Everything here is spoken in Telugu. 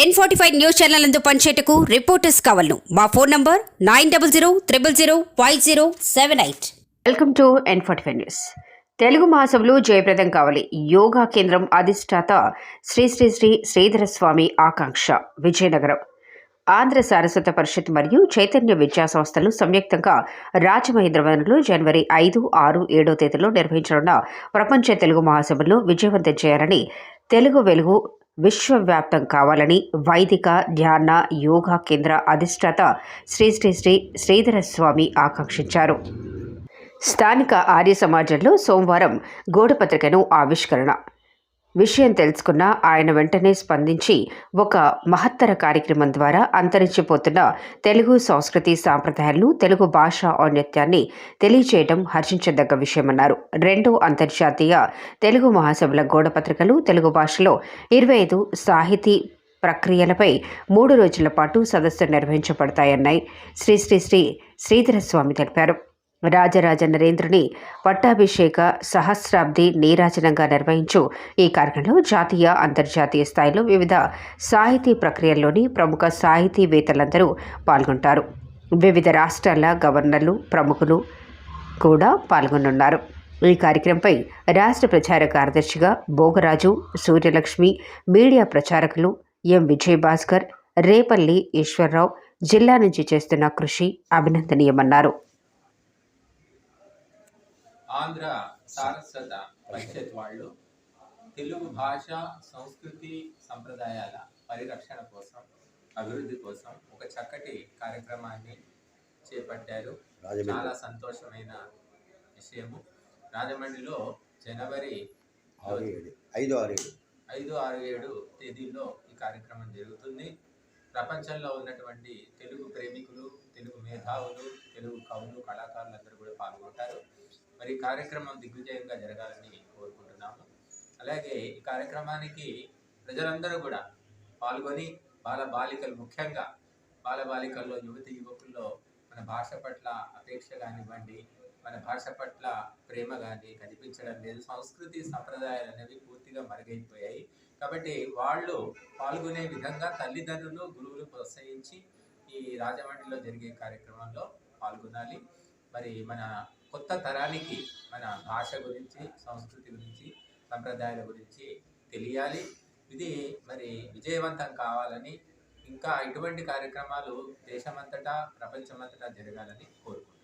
N forty five news channel అందు పనిచేయటకు రిపోర్టర్స్ కావాలను. మా phone number nine double zero triple zero five zero seven eight welcome to N forty five news Telugu మహాసభలు జయప్రదం కావాలి. యోగా కేంద్రం అధిష్టాత శ్రీ శ్రీ శ్రీ శ్రీధర స్వామి ఆకాంక్ష. విజయనగరం. ఆంధ్ర సారస్వత పరిషత్ మరియు చైతన్య విద్యా సంస్థలు సంయుక్తంగా రాజమహేంద్రవరంలో జనవరి ఐదు ఆరు ఏడో తేదీలో నిర్వహించనున్న ప్రపంచ తెలుగు మహాసభలను విజయవంతం చేయాలని తెలుగు వెలుగు విశ్వవ్యాప్తం కావాలని వైదిక ధ్యాన యోగా కేంద్ర అధిష్టాత శ్రీ శ్రీ శ్రీ శ్రీధర స్వామి ఆకాంక్షించారు. స్థానిక ఆర్య సమాజంలో సోమవారం గోడపత్రికను ఆవిష్కరణ విషయం తెలుసుకున్న ఆయన వెంటనే స్పందించి ఒక మహత్తర కార్యక్రమం ద్వారా అంతరించిపోతున్న తెలుగు సంస్కృతి సాంప్రదాయాలను తెలుగు భాష ఔన్నత్యాన్ని తెలియచేయడం హర్షించదగ్గ విషయమన్నారు. రెండు అంతర్జాతీయ తెలుగు మహాసభల గోడపత్రికలు తెలుగు భాషలో ఇరవై ఐదు సాహితీ ప్రక్రియలపై మూడు రోజుల పాటు సదస్సు నిర్వహించబడతాయన్నాయి. శ్రీ శ్రీ శ్రీ శ్రీధర స్వామి తెలిపారు. రాజరాజ నరేంద్రుని పట్టాభిషేక సహస్రాబ్ది నీరాజనంగా నిర్వహించు. ఈ కార్యక్రమంలో జాతీయ అంతర్జాతీయ స్థాయిలో వివిధ సాహితీ ప్రక్రియల్లోని ప్రముఖ సాహితీవేత్తలందరూ పాల్గొంటారు. వివిధ రాష్ట్రాల గవర్నర్లు ప్రముఖులు కూడా పాల్గొనున్నారు. ఈ కార్యక్రమంపై రాష్ట్ర ప్రచార కార్యదర్శిగా భోగరాజు సూర్యలక్ష్మి మీడియా ప్రచారకులు ఎం. విజయభాస్కర్ రేపల్లి ఈశ్వరరావు జిల్లా నుంచి చేస్తున్న కృషి అభినందనీయమన్నారు. ఆంధ్ర సారస్వత పరిషత్ వాళ్ళు తెలుగు భాష సంస్కృతి సంప్రదాయాల పరిరక్షణ కోసం అభివృద్ధి కోసం ఒక చక్కటి కార్యక్రమాన్ని చేపట్టారు. చాలా సంతోషమైన విషయము. రాజమండ్రిలో జనవరి ఐదు ఆరు ఏడు. ఐదు ఆరు ఏడు తేదీల్లో ఈ కార్యక్రమం జరుగుతుంది. ప్రపంచంలో ఉన్నటువంటి తెలుగు ప్రేమికులు తెలుగు మేధావులు తెలుగు కవులు కళాకారులందరూ కూడా పాల్గొంటారు. మరి కార్యక్రమం దిగ్విజయంగా జరగాలని కోరుకుంటున్నాము. అలాగే ఈ కార్యక్రమానికి ప్రజలందరూ కూడా పాల్గొని బాల బాలికలు ముఖ్యంగా బాల బాలికల్లో యువతి యువకుల్లో మన భాష పట్ల అపేక్ష కానివ్వండి మన భాష పట్ల ప్రేమ కానీ కనిపించడం లేదు. సంస్కృతి సంప్రదాయాలు అనేవి పూర్తిగా మరుగైపోయాయి. కాబట్టి వాళ్ళు పాల్గొనే విధంగా తల్లిదండ్రులు గురువులు ప్రోత్సహించి ఈ రాజమండ్రిలో జరిగే కార్యక్రమంలో పాల్గొనాలి. మరి మన కొత్త తరానికి మన భాష గురించి సంస్కృతి గురించి సంప్రదాయాల గురించి తెలియాలి. ఇది మరి విజయవంతం కావాలని ఇంకా ఇటువంటి కార్యక్రమాలు దేశమంతటా ప్రపంచమంతటా జరగాలని కోరుకుంటున్నాను.